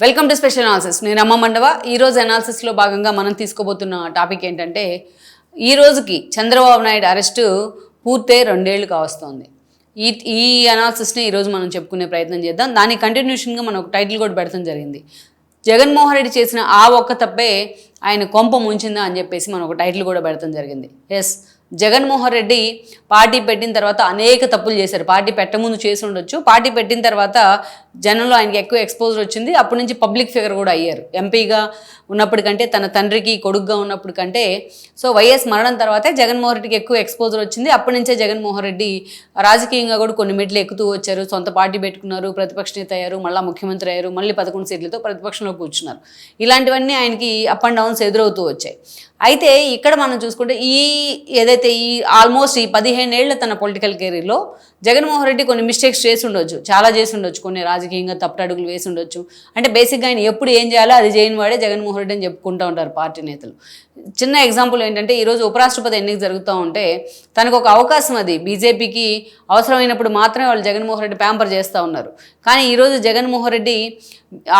Welcome to special analysis నేను అమ్మ మండవ. ఈరోజు అనాలిసిస్లో భాగంగా మనం తీసుకోబోతున్న టాపిక్ ఏంటంటే ఈ రోజుకి చంద్రబాబు నాయుడు అరెస్టు పూర్తయి రెండేళ్ళు కావస్తోంది. ఈ ఈ అనాలిసిస్ని ఈరోజు మనం చెప్పుకునే ప్రయత్నం చేద్దాం. దాని కంటిన్యూషన్గా మనం ఒక టైటిల్ కూడా పెడతాం జరిగింది. జగన్మోహన్ రెడ్డి చేసిన ఆ ఒక్క తప్పే ఆయన కొంప ముంచిందా అని చెప్పేసి మనం ఒక టైటిల్ కూడా పెడతాం జరిగింది. ఎస్ జగన్మోహన్ రెడ్డి పార్టీ పెట్టిన తర్వాత అనేక తప్పులు చేశారు. పార్టీ పెట్టముందు చేసి ఉండొచ్చు. పార్టీ పెట్టిన తర్వాత జనంలో ఆయనకి ఎక్కువ ఎక్స్పోజర్ వచ్చింది. అప్పటి నుంచి పబ్లిక్ ఫిగర్ కూడా అయ్యారు. ఎంపీగా ఉన్నప్పటికంటే తన తండ్రికి కొడుకుగా ఉన్నప్పుడు కంటే సో వైఎస్ మరణం తర్వాతే జగన్మోహన్ రెడ్డికి ఎక్కువ ఎక్స్పోజర్ వచ్చింది. అప్పటి నుంచే జగన్మోహన్ రెడ్డి రాజకీయంగా కూడా కొన్ని మెట్లు ఎక్కుతూ వచ్చారు. సొంత పార్టీ పెట్టుకున్నారు. ప్రతిపక్ష నేత అయ్యారు. మళ్ళీ ముఖ్యమంత్రి అయ్యారు. మళ్ళీ పదకొండు సీట్లతో ప్రతిపక్షంలో కూర్చున్నారు. ఇలాంటివన్నీ ఆయనకి అప్ అండ్ డౌన్స్ ఎదురవుతూ వచ్చాయి. అయితే ఇక్కడ మనం చూసుకుంటే ఈ ఏదైతే ఈ ఆల్మోస్ట్ ఈ పదిహేను ఏళ్ళ తన పొలిటికల్ కెరీర్లో జగన్మోహన్ రెడ్డి కొన్ని మిస్టేక్స్ చేసి ఉండొచ్చు చాలా చేసి ఉండొచ్చు కొన్ని రాజకీయంగా తప్పటడుగులు వేసి ఉండొచ్చు అంటే బేసిక్గా ఆయన ఎప్పుడు ఏం చేయాలో అది చేయని వాడే జగన్మోహన్ రెడ్డి అని చెప్పుకుంటూ ఉంటారు పార్టీ నేతలు. చిన్న ఎగ్జాంపుల్ ఏంటంటే ఈరోజు ఉపరాష్ట్రపతి ఎన్నిక జరుగుతూ ఉంటే తనకు ఒక అవకాశం అది. బీజేపీకి అవసరమైనప్పుడు మాత్రమే వాళ్ళు జగన్మోహన్ రెడ్డి ప్యాంపర్ చేస్తూ ఉన్నారు. కానీ ఈరోజు జగన్మోహన్ రెడ్డి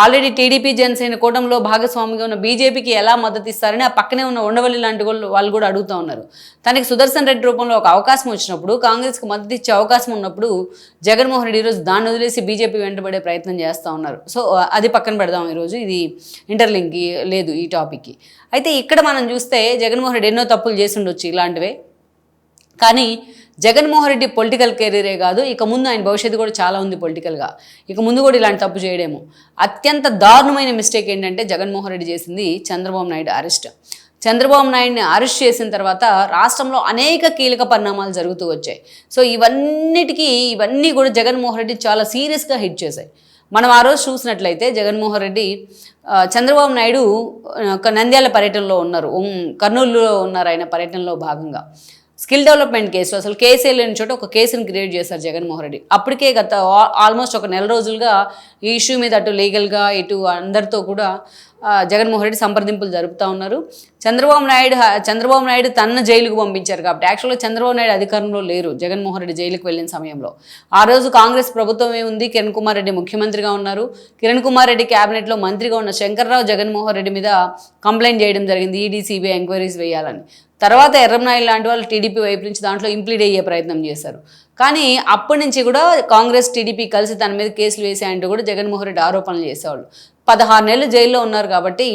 ఆల్రెడీ టీడీపీ జనసేన కూటమిలో భాగస్వామిగా ఉన్న బీజేపీకి ఎలా మద్దతు ఇస్తారని ఆ పక్కనే ఉన్న ఉండవల్లి లాంటి వాళ్ళు వాళ్ళు కూడా అడుగుతూ ఉన్నారు. తనకి సుదర్శన్ రెడ్డి రూపంలో ఒక అవకాశం వచ్చినప్పుడు కాంగ్రెస్కి మద్దతు ఇచ్చే అవకాశం ఉన్నప్పుడు జగన్మోహన్ రెడ్డి ఈరోజు దాన్ని వదిలేసి బీజేపీ వెంటబడే ప్రయత్నం చేస్తూ ఉన్నారు. సో అది పక్కన పెడదాం ఈరోజు. ఇది ఇంటర్లింక్కి లేదు ఈ టాపిక్కి. అయితే ఇక్కడ మనం చూస్తే జగన్మోహన్ రెడ్డి ఎన్నో తప్పులు చేసి ఉండొచ్చు ఇలాంటివే. కానీ జగన్మోహన్ రెడ్డి పొలిటికల్ కెరీరే కాదు ఇక ముందు ఆయన భవిష్యత్తు కూడా చాలా ఉంది పొలిటికల్గా. ఇక ముందు కూడా ఇలాంటి తప్పు చేయడేమో. అత్యంత దారుణమైన మిస్టేక్ ఏంటంటే జగన్మోహన్ రెడ్డి చేసింది చంద్రబాబు నాయుడు అరెస్ట్. చంద్రబాబు నాయుడిని అరెస్ట్ చేసిన తర్వాత రాష్ట్రంలో అనేక కీలక పరిణామాలు జరుగుతూ వచ్చాయి. సో ఇవన్నిటికీ ఇవన్నీ కూడా జగన్మోహన్ రెడ్డి చాలా సీరియస్గా హిట్ చేశాయి. మనం ఆ రోజు చూసినట్లయితే జగన్మోహన్ రెడ్డి చంద్రబాబు నాయుడు ఒక నంద్యాల పర్యటనలో ఉన్నారు. కర్నూలులో ఉన్నారు ఆయన పర్యటనలో భాగంగా. స్కిల్ డెవలప్మెంట్ కేసు అసలు కేసే లేని చోట ఒక కేసుని క్రియేట్ చేశారు జగన్మోహన్ రెడ్డి. అప్పటికే గత ఆల్మోస్ట్ ఒక నెల రోజులుగా ఈ ఇష్యూ మీద అటు లీగల్గా ఇటు అందరితో కూడా జగన్మోహన్ రెడ్డి సంప్రదింపులు జరుపుతూ ఉన్నారు. చంద్రబాబు నాయుడు చంద్రబాబు నాయుడు తన జైలుకు పంపించారు కాబట్టి యాక్చువల్గా చంద్రబాబు నాయుడు అధికారంలో లేరు జగన్మోహన్ రెడ్డి జైలుకు వెళ్ళిన సమయంలో. ఆ రోజు కాంగ్రెస్ ప్రభుత్వమే ఉంది కిరణ్ కుమార్ రెడ్డి ముఖ్యమంత్రిగా ఉన్నారు. కిరణ్ కుమార్ రెడ్డి క్యాబినెట్లో మంత్రిగా ఉన్న శంకర్రావు జగన్మోహన్ రెడ్డి మీద కంప్లైంట్ చేయడం జరిగింది. ఈడీ సిబిఐ ఎంక్వైరీస్ వేయాలని. తర్వాత ఎర్రంనాయుడు లాంటి వాళ్ళు టీడీపీ వైపు నుంచి దాంట్లో ఇంప్లీడ్ అయ్యే ప్రయత్నం చేశారు. కానీ అప్పటి నుంచి కూడా కాంగ్రెస్ టీడీపీ కలిసి తన మీద కేసులు వేసాయంటూ కూడా జగన్మోహన్ రెడ్డి ఆరోపణలు చేసేవాళ్ళు. పదహారు నెలలు జైల్లో ఉన్నారు కాబట్టి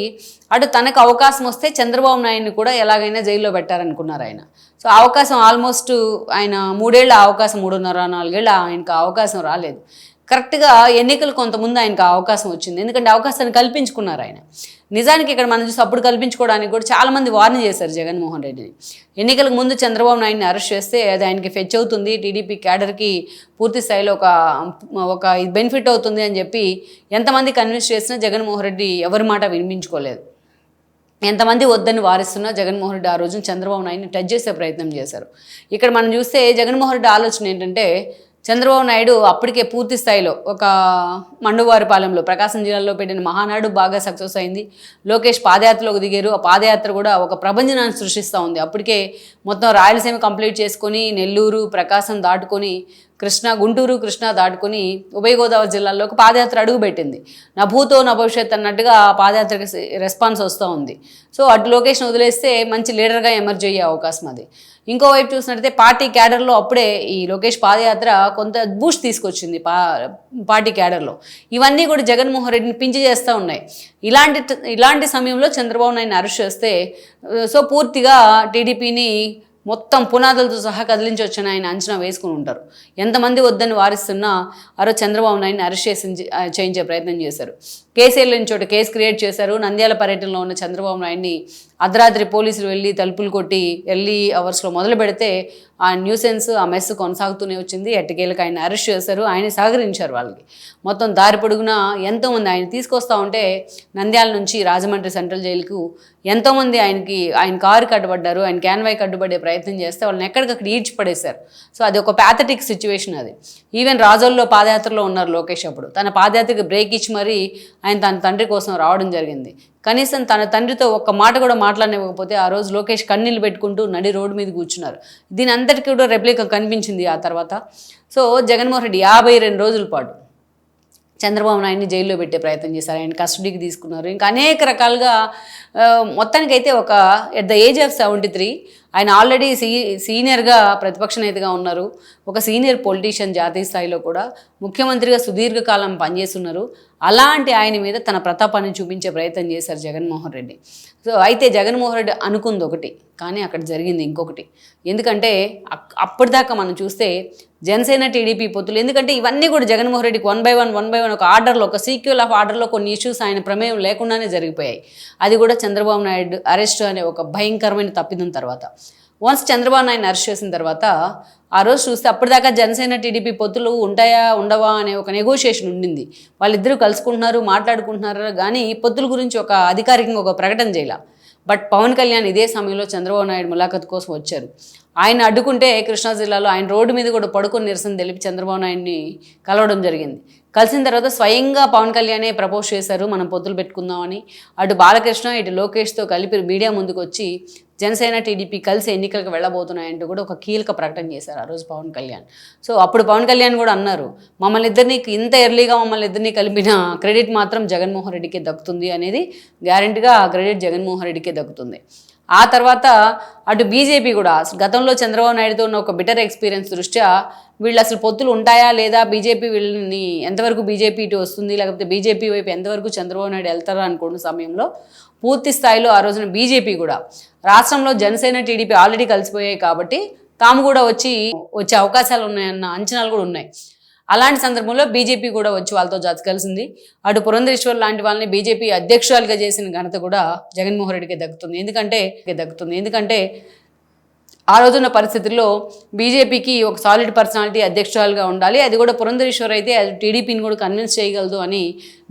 అటు తనకు అవకాశం వస్తే చంద్రబాబు నాయుడిని కూడా ఎలాగైనా జైల్లో పెట్టారనుకున్నారు ఆయన. సో అవకాశం ఆల్మోస్ట్ ఆయన మూడేళ్ళ అవకాశం మూడున్నర నాలుగేళ్ళ ఆయనకు అవకాశం రాలేదు. కరెక్ట్గా ఎన్నికలు కొంతముందు ఆయనకు అవకాశం వచ్చింది. ఎందుకంటే అవకాశాన్ని కల్పించుకున్నారు ఆయన. నిజానికి ఇక్కడ మనం చూసి అప్పుడు కల్పించుకోవడానికి కూడా చాలామంది వార్న్ చేశారు జగన్మోహన్ రెడ్డిని. ఎన్నికలకు ముందు చంద్రబాబు నాయుడిని అరెస్ట్ చేస్తే అది ఆయనకి ఫెచ్ అవుతుంది. టీడీపీ క్యాడర్కి పూర్తి స్థాయిలో ఒక ఒక బెనిఫిట్ అవుతుంది అని చెప్పి ఎంతమంది కన్విన్స్ చేసినా జగన్మోహన్ రెడ్డి ఎవరి మాట వినిపించుకోలేదు. ఎంతమంది వద్దని వారిస్తున్నా జగన్మోహన్ రెడ్డి ఆ రోజున చంద్రబాబు నాయుడిని టచ్ చేసే ప్రయత్నం చేశారు. ఇక్కడ మనం చూస్తే జగన్మోహన్ రెడ్డి ఆలోచన ఏంటంటే చంద్రబాబు నాయుడు అప్పటికే పూర్తి స్థాయిలో ఒక మండువారిపాలెంలో ప్రకాశం జిల్లాలో పెట్టిన మహానాడు బాగా సక్సెస్ అయింది. లోకేష్ పాదయాత్రలోకి దిగారు. ఆ పాదయాత్ర కూడా ఒక ప్రభంజనాన్ని సృష్టిస్తూ ఉంది. అప్పటికే మొత్తం రాయలసీమ కంప్లీట్ చేసుకొని నెల్లూరు ప్రకాశం దాటుకొని కృష్ణా గుంటూరు కృష్ణా దాటుకొని ఉభయ గోదావరి జిల్లాల్లోకి పాదయాత్ర అడుగుపెట్టింది. నా భూతో నా భవిష్యత్ అన్నట్టుగా ఆ పాదయాత్రకి రెస్పాన్స్ వస్తూ ఉంది. సో అటు లొకేషన్ వదిలేస్తే మంచి లీడర్గా ఎమర్జ్ అయ్యే అవకాశం అది. ఇంకోవైపు చూసినట్టయితే పార్టీ క్యాడర్లో అప్పుడే ఈ లోకేష్ పాదయాత్ర కొంత బూస్ట్ తీసుకొచ్చింది పా పార్టీ క్యాడర్లో. ఇవన్నీ కూడా జగన్మోహన్ రెడ్డిని పించి చేస్తూ ఉన్నాయి. ఇలాంటి ఇలాంటి సమయంలో చంద్రబాబు నాయుడిని అరెస్ట్ చేస్తే సో పూర్తిగా టీడీపీని మొత్తం పునాదులతో సహా కదిలించవచ్చని ఆయన అంచనా వేసుకుని ఉంటారు. ఎంతమంది వద్దని వారిస్తున్నా ఆరో చంద్రబాబు నాయుడిని అరెస్ట్ చేసి చేయించే ప్రయత్నం చేశారు. కేసీఆర్ లేని చోట కేసు క్రియేట్ చేశారు. నంద్యాల పర్యటనలో ఉన్న చంద్రబాబు నాయుడిని అర్ధరాత్రి పోలీసులు వెళ్ళి తలుపులు కొట్టి వెళ్ళి అవర్స్లో మొదలు పెడితే ఆ న్యూసెన్స్ ఆ మెస్ కొనసాగుతూనే వచ్చింది. ఎట్టకేలకు ఆయన అరెస్ట్ చేశారు. ఆయన సహకరించారు వాళ్ళకి. మొత్తం దారి పొడుగునా ఎంతోమంది ఆయన తీసుకొస్తా ఉంటే నంద్యాల నుంచి రాజమండ్రి సెంట్రల్ జైలుకు ఎంతోమంది ఆయనకి ఆయన కారు కట్టుబడ్డారు ఆయన క్యాన్వై కట్టుబడే ప్రయత్నం చేస్తే వాళ్ళని ఎక్కడికక్కడ ఈడ్చి పడేశారు సో అది ఒక ప్యాథటిక్ సిచ్యువేషన్ అది. ఈవెన్ రాజోల్లో పాదయాత్రలో ఉన్నారు లోకేష్ అప్పుడు. తన పాదయాత్రకి బ్రేక్ ఇచ్చి మరీ ఆయన తన తండ్రి కోసం రావడం జరిగింది. కనీసం తన తండ్రితో ఒక్క మాట కూడా మాట్లాడనివ్వకపోతే ఆ రోజు లోకేష్ కన్నీళ్ళు పెట్టుకుంటూ నడి రోడ్డు మీద కూర్చున్నారు. దీని అందరికీ కూడా రెప్లిక కనిపించింది ఆ తర్వాత. సో జగన్మోహన్ రెడ్డి యాభై రెండు రోజుల పాటు చంద్రబాబు నాయుడిని జైల్లో పెట్టే ప్రయత్నం చేశారు. ఆయన కస్టడీకి తీసుకున్నారు. ఇంకా అనేక రకాలుగా మొత్తానికైతే ఒక at the age of seventy three ఆయన ఆల్రెడీ సీ సీనియర్గా ప్రతిపక్ష నేతగా ఉన్నారు. ఒక సీనియర్ పొలిటీషియన్ జాతీయ స్థాయిలో కూడా ముఖ్యమంత్రిగా సుదీర్ఘకాలం పనిచేస్తున్నారు. అలాంటి ఆయన మీద తన ప్రతాపాన్ని చూపించే ప్రయత్నం చేశారు జగన్మోహన్ రెడ్డి. సో అయితే జగన్మోహన్ రెడ్డి అనుకుంది ఒకటి కానీ అక్కడ జరిగింది ఇంకొకటి. ఎందుకంటే అప్పటిదాకా మనం చూస్తే జనసేన టీడీపీ పొత్తులు ఎందుకంటే ఇవన్నీ కూడా జగన్మోహన్ రెడ్డికి one by one one by one ఒక ఆర్డర్లో ఒక సీక్యూల్ ఆఫ్ ఆర్డర్లో కొన్ని ఇష్యూస్ ఆయన ప్రమేయం లేకుండానే జరిగిపోయాయి. అది కూడా చంద్రబాబు నాయుడు అరెస్ట్ అనే ఒక భయంకరమైన తప్పిదం తర్వాత. వన్స్ చంద్రబాబు నాయుడు అరెస్ట్ చేసిన తర్వాత ఆ రోజు చూస్తే అప్పటిదాకా జనసేన టీడీపీ పొత్తులు ఉంటాయా ఉండవా అనే ఒక నెగోషియేషన్ ఉండింది. వాళ్ళిద్దరూ కలుసుకుంటున్నారు మాట్లాడుకుంటున్నారు కానీ పొత్తుల గురించి ఒక అధికారికంగా ఒక ప్రకటన చేయాల. బట్ పవన్ కళ్యాణ్ ఇదే సమయంలో చంద్రబాబు నాయుడు ములాఖత్ కోసం వచ్చారు. ఆయన అడ్డుకుంటే కృష్ణా జిల్లాలో ఆయన రోడ్డు మీద కూడా పడుకొని నిరసన తెలిపి చంద్రబాబు నాయుడిని కలవడం జరిగింది. కలిసిన తర్వాత స్వయంగా పవన్ కళ్యాణే ప్రపోజ్ చేశారు మనం పొత్తులు పెట్టుకుందామని. అటు బాలకృష్ణ ఇటు లోకేష్తో కలిపి మీడియా ముందుకు వచ్చి జనసేన టీడీపీ కలిసి ఎన్నికలకు వెళ్ళబోతున్నాయంటూ కూడా ఒక కీలక ప్రకటన చేశారు ఆ రోజు పవన్ కళ్యాణ్. సో అప్పుడు పవన్ కళ్యాణ్ కూడా అన్నారు మమ్మల్ని ఇద్దరిని ఇంత ఎర్లీగా మమ్మల్ని ఇద్దరిని కలిపిన క్రెడిట్ మాత్రం జగన్మోహన్ రెడ్డికే దక్కుతుంది అనేది గ్యారంటీగా ఆ క్రెడిట్ జగన్మోహన్ రెడ్డికే దక్కుతుంది. ఆ తర్వాత అటు బీజేపీ కూడా గతంలో చంద్రబాబు నాయుడుతో ఉన్న ఒక బిటర్ ఎక్స్పీరియన్స్ దృష్ట్యా వీళ్ళు అసలు పొత్తులు ఉంటాయా లేదా బీజేపీ వీళ్ళని ఎంతవరకు బీజేపీ ఇటు వస్తుంది లేకపోతే బీజేపీ వైపు ఎంతవరకు చంద్రబాబు నాయుడు వెళ్తారా అనుకున్న సమయంలో పూర్తి స్థాయిలో ఆ రోజున బీజేపీ కూడా రాష్ట్రంలో జనసేన టీడీపీ ఆల్రెడీ కలిసిపోయాయి కాబట్టి తాము కూడా వచ్చి వచ్చే అవకాశాలు ఉన్నాయన్న అంచనాలు కూడా ఉన్నాయి. అలాంటి సందర్భంలో బీజేపీ కూడా వచ్చి వాళ్ళతో జతకలిసింది అటు పురంధరేశ్వర్ లాంటి వాళ్ళని బీజేపీ అధ్యక్షురాలుగా చేసిన ఘనత కూడా జగన్మోహన్ రెడ్డికి దక్కుతుంది. ఎందుకంటే దక్కుతుంది. ఎందుకంటే ఆ రోజున్న పరిస్థితుల్లో బీజేపీకి ఒక సాలిడ్ పర్సనాలిటీ అధ్యక్షురాలుగా ఉండాలి. అది కూడా పురంధరేశ్వర్ అయితే అది టీడీపీని కూడా కన్విన్స్ చేయగలదు అని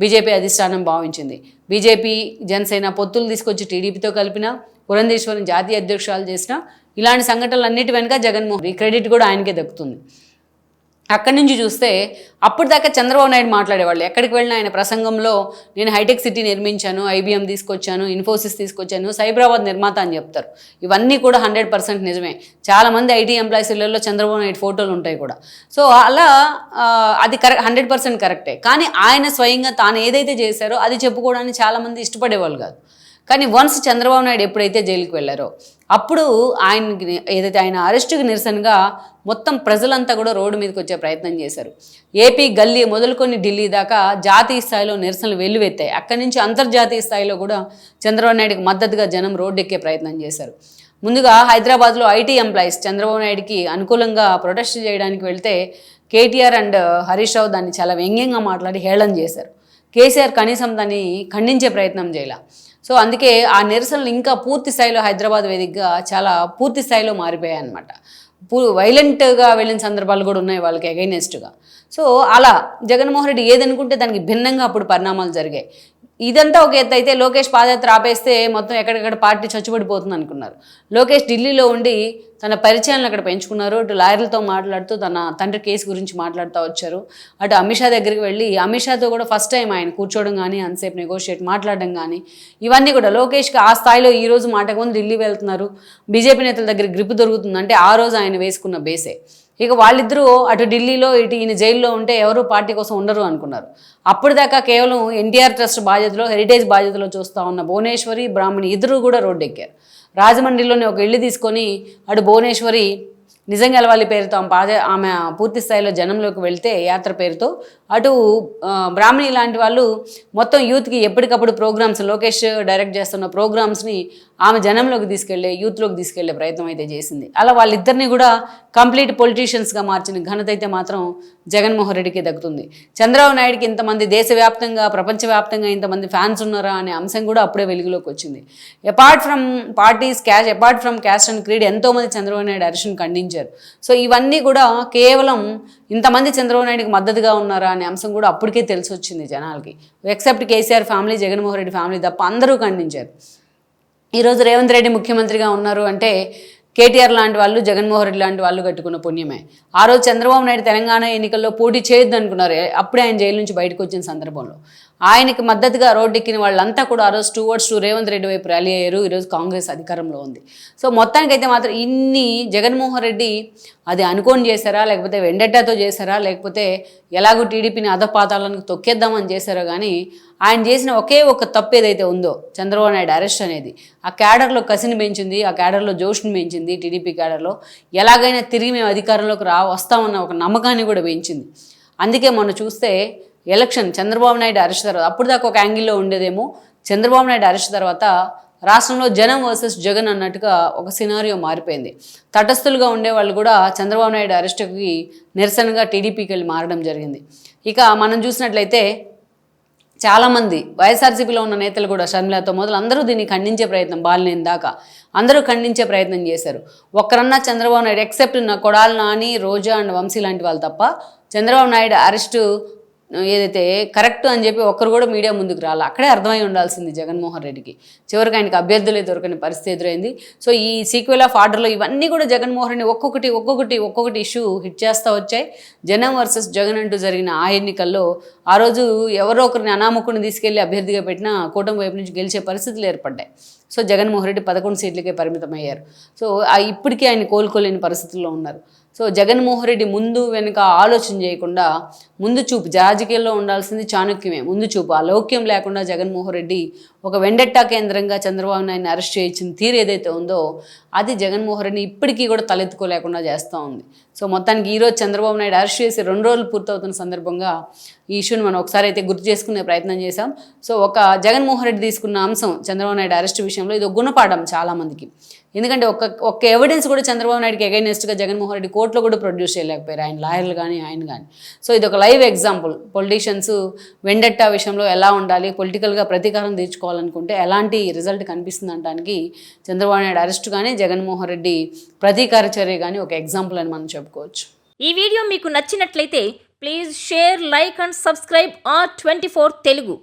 బీజేపీ అధిష్టానం భావించింది. బీజేపీ జనసేన పొత్తులు తీసుకొచ్చి టీడీపీతో కలిపిన పురంధేశ్వరిని జాతీయ అధ్యక్షురాలు చేసిన ఇలాంటి సంఘటనలు అన్నిటి వెనుక జగన్మోహన్ ఈ క్రెడిట్ కూడా ఆయనకే దక్కుతుంది. అక్కడి నుంచి చూస్తే అప్పటిదాకా చంద్రబాబు నాయుడు మాట్లాడేవాళ్ళు. ఎక్కడికి వెళ్ళినా ఆయన ప్రసంగంలో నేను హైటెక్ సిటీ నిర్మించాను ఐబీఎం తీసుకొచ్చాను ఇన్ఫోసిస్ తీసుకొచ్చాను సైబరాబాద్ నిర్మాత అని చెప్తారు. ఇవన్నీ కూడా హండ్రెడ్ పర్సెంట్ నిజమే. చాలామంది ఐటీ ఎంప్లాయీస్లలో చంద్రబాబు నాయుడు ఫోటోలు ఉంటాయి కూడా. సో అలా అది కరెక్ట్ హండ్రెడ్ పర్సెంట్ కరెక్టే. కానీ ఆయన స్వయంగా తాను ఏదైతే చేశారో అది చెప్పుకోవడానికి చాలామంది ఇష్టపడేవాళ్ళు కాదు. కానీ వన్స్ చంద్రబాబు నాయుడు ఎప్పుడైతే జైలుకి వెళ్ళారో అప్పుడు ఆయనకి ఏదైతే ఆయన అరెస్టుకి నిరసనగా మొత్తం ప్రజలంతా కూడా రోడ్డు మీదకి వచ్చే ప్రయత్నం చేశారు. ఏపీ గల్లీ మొదలుకొని ఢిల్లీ దాకా జాతీయ స్థాయిలో నిరసనలు వెల్లువెత్తాయి. అక్కడి నుంచి అంతర్జాతీయ స్థాయిలో కూడా చంద్రబాబు నాయుడుకి మద్దతుగా జనం రోడ్డెక్కే ప్రయత్నం చేశారు. ముందుగా హైదరాబాద్లో ఐటీ ఎంప్లాయీస్ చంద్రబాబు నాయుడికి అనుకూలంగా ప్రొటెస్ట్ చేయడానికి వెళ్తే కేటీఆర్ అండ్ హరీష్ రావు దాన్ని చాలా వ్యంగ్యంగా మాట్లాడి హేళన చేశారు. కేసీఆర్ కనీసం దాన్ని ఖండించే ప్రయత్నం చేయాల. సో అందుకే ఆ నిరసనలు ఇంకా పూర్తి స్థాయిలో హైదరాబాద్ వేదికగా చాలా పూర్తి స్థాయిలో మారిపోయాయి అనమాట పూ వైలెంట్గా వెళ్ళిన సందర్భాలు కూడా ఉన్నాయి వాళ్ళకి అగైనెస్ట్గా సో అలా జగన్మోహన్ రెడ్డి ఏదనుకుంటే దానికి భిన్నంగా అప్పుడు పరిణామాలు జరిగాయి. ఇదంతా ఒక ఎత్తు అయితే లోకేష్ పాదయాత్ర ఆపేస్తే మొత్తం ఎక్కడెక్కడ పార్టీ చచ్చుబడిపోతుంది అనుకున్నారు. లోకేష్ ఢిల్లీలో ఉండి తన పరిచయాలను అక్కడ పెంచుకున్నారు. అటు లాయర్లతో మాట్లాడుతూ తన తండ్రి కేసు గురించి మాట్లాడుతూ వచ్చారు. అటు అమిత్ షా దగ్గరికి వెళ్ళి అమిత్ షాతో కూడా ఫస్ట్ టైం ఆయన కూర్చోవడం కానీ అంతసేపు నెగోషియేట్ మాట్లాడడం కానీ ఇవన్నీ కూడా లోకేష్కి ఆ స్థాయిలో ఈ రోజు మాటకు ముందు ఢిల్లీ వెళ్తున్నారు. బీజేపీ నేతల దగ్గర గ్రిప్ దొరుకుతుంది అంటే ఆ రోజు ఆయన వేసుకున్న బేసే. ఇక వాళ్ళిద్దరూ అటు ఢిల్లీలో ఇటు ఈయన జైల్లో ఉంటే ఎవరు పార్టీ కోసం ఉండరు అనుకున్నారు. అప్పటిదాకా కేవలం ఎన్టీఆర్ ట్రస్ట్ బాధ్యతలో హెరిటేజ్ బాధ్యతలో చూస్తూ ఉన్న భువనేశ్వరి బ్రాహ్మణి ఇద్దరు కూడా రోడ్డెక్కారు. రాజమండ్రిలోనే రాజమండ్రిలోని ఒక ఇల్లు తీసుకొని అటు భువనేశ్వరి నిజంగా గెలవాలి పేరుతో ఆమె పాద ఆమె పూర్తి స్థాయిలో జనంలోకి వెళ్తే యాత్ర పేరుతో అటు బ్రాహ్మణి లాంటి వాళ్ళు మొత్తం యూత్కి ఎప్పటికప్పుడు ప్రోగ్రామ్స్ లోకేష్ డైరెక్ట్ చేస్తున్న ప్రోగ్రామ్స్ని ఆమె జనంలోకి తీసుకెళ్ళే యూత్లోకి తీసుకెళ్ళే ప్రయత్నం అయితే చేసింది. అలా వాళ్ళిద్దరిని కూడా కంప్లీట్ పొలిటీషియన్స్గా మార్చిన ఘనత అయితే మాత్రం జగన్మోహన్ రెడ్డికి దక్కుతుంది. చంద్రబాబు నాయుడుకి ఇంతమంది దేశవ్యాప్తంగా ప్రపంచవ్యాప్తంగా ఇంతమంది ఫ్యాన్స్ ఉన్నారా అనే అంశం కూడా అప్పుడే వెలుగులోకి వచ్చింది. Apart from parties cash apart from caste and creed ఎంతోమంది చంద్రబాబు నాయుడు అరిషన్ ఖండించారు. సో ఇవన్నీ కూడా కేవలం ఇంతమంది చంద్రబాబు నాయుడుకి మద్దతుగా ఉన్నారా అనే అంశం కూడా అప్పటికే తెలిసి వచ్చింది జనాలకి. Except KCR family Jaganmohan Reddy family తప్ప అందరూ ఖండించారు. ఈరోజు రేవంత్ రెడ్డి ముఖ్యమంత్రిగా ఉన్నారు అంటే కేటీఆర్ లాంటి వాళ్ళు జగన్మోహన్ రెడ్డి లాంటి వాళ్ళు కట్టుకున్న పుణ్యమే. ఆ రోజు చంద్రబాబు నాయుడు తెలంగాణ ఎన్నికల్లో పోటీ చేయొద్దు అనుకున్నారు. అప్పుడే ఆయన జైలు నుంచి బయటకు వచ్చిన సందర్భంలో. ఆయనకి మద్దతుగా రోడ్డెక్కిన వాళ్ళంతా కూడా ఆ రోజు towards to Revanth Reddy వైపు ర్యాలీ అయ్యారు. ఈరోజు కాంగ్రెస్ అధికారంలో ఉంది. సో మొత్తానికైతే మాత్రం ఇన్ని జగన్మోహన్ రెడ్డి అది అనుకోని చేశారా లేకపోతే వెండెట్టాతో చేశారా లేకపోతే ఎలాగో టీడీపీని అధపాతాలను తొక్కేద్దామని చేశారో కానీ ఆయన చేసిన ఒకే ఒక తప్పు ఏదైతే ఉందో చంద్రబాబు నాయుడు అరెస్ట్ అనేది ఆ క్యాడర్లో కసిని పెంచింది ఆ క్యాడర్లో జోష్ని పెంచింది టీడీపీ క్యాడర్లో ఎలాగైనా తిరిగి మేము అధికారంలోకి రా వస్తామన్న ఒక నమ్మకాన్ని కూడా పెంచింది. అందుకే మొన్న చూస్తే ఎలక్షన్ చంద్రబాబు నాయుడు అరెస్ట్ తర్వాత అప్పుడు దాకా ఒక యాంగిల్లో ఉండేదేమో చంద్రబాబు నాయుడు అరెస్ట్ తర్వాత రాష్ట్రంలో జనం వర్సెస్ జగన్ అన్నట్టుగా ఒక సినారియో మారిపోయింది. తటస్థులుగా ఉండే వాళ్ళు కూడా చంద్రబాబు నాయుడు అరెస్ట్కి నిరసనగా టీడీపీకి వెళ్ళి మారడం జరిగింది. ఇక మనం చూసినట్లయితే చాలామంది వైఎస్ఆర్సీపీలో ఉన్న నేతలు కూడా షర్మిలతో మొదలు అందరూ దీన్ని ఖండించే ప్రయత్నం బాలినేని దాకా అందరూ ఖండించే ప్రయత్నం చేశారు. ఒక్కరన్నా చంద్రబాబు నాయుడు ఎక్సెప్ట్ నా కొడాలి నాని రోజా అండ్ వంశీ లాంటి వాళ్ళు తప్ప చంద్రబాబు నాయుడు అరెస్టు ఏదైతే కరెక్ట్ అని చెప్పి ఒక్కరు కూడా మీడియా ముందుకు రాలి. అక్కడే అర్థమై ఉండాల్సింది జగన్మోహన్ రెడ్డికి. చివరికి ఆయనకి అభ్యర్థులే దొరకని పరిస్థితి ఎదురైంది. సో ఈ సీక్వెల్ ఆఫ్ ఆర్డర్లో ఇవన్నీ కూడా జగన్మోహన్ రెడ్డి ఒక్కొక్కటి ఒక్కొక్కటి ఒక్కొక్కటి ఇష్యూ హిట్ చేస్తూ వచ్చాయి. జనం వర్సెస్ జగన్ అంటూ జరిగిన ఆ ఎన్నికల్లో ఆ రోజు ఎవరో ఒకరిని అనామకుని తీసుకెళ్ళి అభ్యర్థిగా పెట్టినా కూటమి వైపు నుంచి గెలిచే పరిస్థితులు ఏర్పడ్డాయి. సో జగన్మోహన్ రెడ్డి పదకొండు సీట్లకే పరిమితమయ్యారు. సో ఆ ఇప్పటికీ ఆయన కోలుకోలేని పరిస్థితుల్లో ఉన్నారు. సో జగన్మోహన్ రెడ్డి ముందు వెనుక ఆలోచన చేయకుండా ముందు చూపు రాజకీయాల్లో ఉండాల్సింది చాణక్యమే. ముందు చూపు ఆ లౌక్యం లేకుండా జగన్మోహన్ రెడ్డి ఒక వెండెట్టా కేంద్రంగా చంద్రబాబు నాయుడిని అరెస్ట్ చేయించిన తీరు ఏదైతే ఉందో అది జగన్మోహన్ రెడ్డిని ఇప్పటికీ కూడా తలెత్తుకోలేకుండా చేస్తూ ఉంది. సో మొత్తానికి ఈరోజు చంద్రబాబు నాయుడు అరెస్ట్ చేసి రెండు రోజులు పూర్తవుతున్న సందర్భంగా ఈ ఇష్యూని మనం ఒకసారి అయితే గుర్తు చేసుకునే ప్రయత్నం చేశాం. సో ఒక జగన్మోహన్ రెడ్డి తీసుకున్న అంశం చంద్రబాబు నాయుడు అరెస్ట్ విషయంలో ఇది గుణపాఠం చాలామందికి. ఎందుకంటే ఒక్క ఒక్క ఎవిడెన్స్ కూడా చంద్రబాబు నాయుడుకి అగైనెస్ట్గా జగన్మోహన్ రెడ్డి కోర్టులో కూడా ప్రొడ్యూస్ చేయలేకపోయారు ఆయన లాయర్లు కానీ ఆయన కానీ సో ఇది ఒక లైవ్ ఎగ్జాంపుల్ పొలిటీషియన్స్ వెండెట్టా విషయంలో ఎలా ఉండాలి? పొలిటికల్గా ప్రతీకారం తీర్చుకోవాలనుకుంటే ఎలాంటి రిజల్ట్ కనిపిస్తుంది అనడానికి చంద్రబాబు నాయుడు అరెస్ట్ కానీ జగన్మోహన్ రెడ్డి ప్రతీకార చర్య కానీ ఒక ఎగ్జాంపుల్ అని మనం చెప్పుకోవచ్చు. ఈ వీడియో మీకు నచ్చినట్లయితే please share like and subscribe R twenty Telugu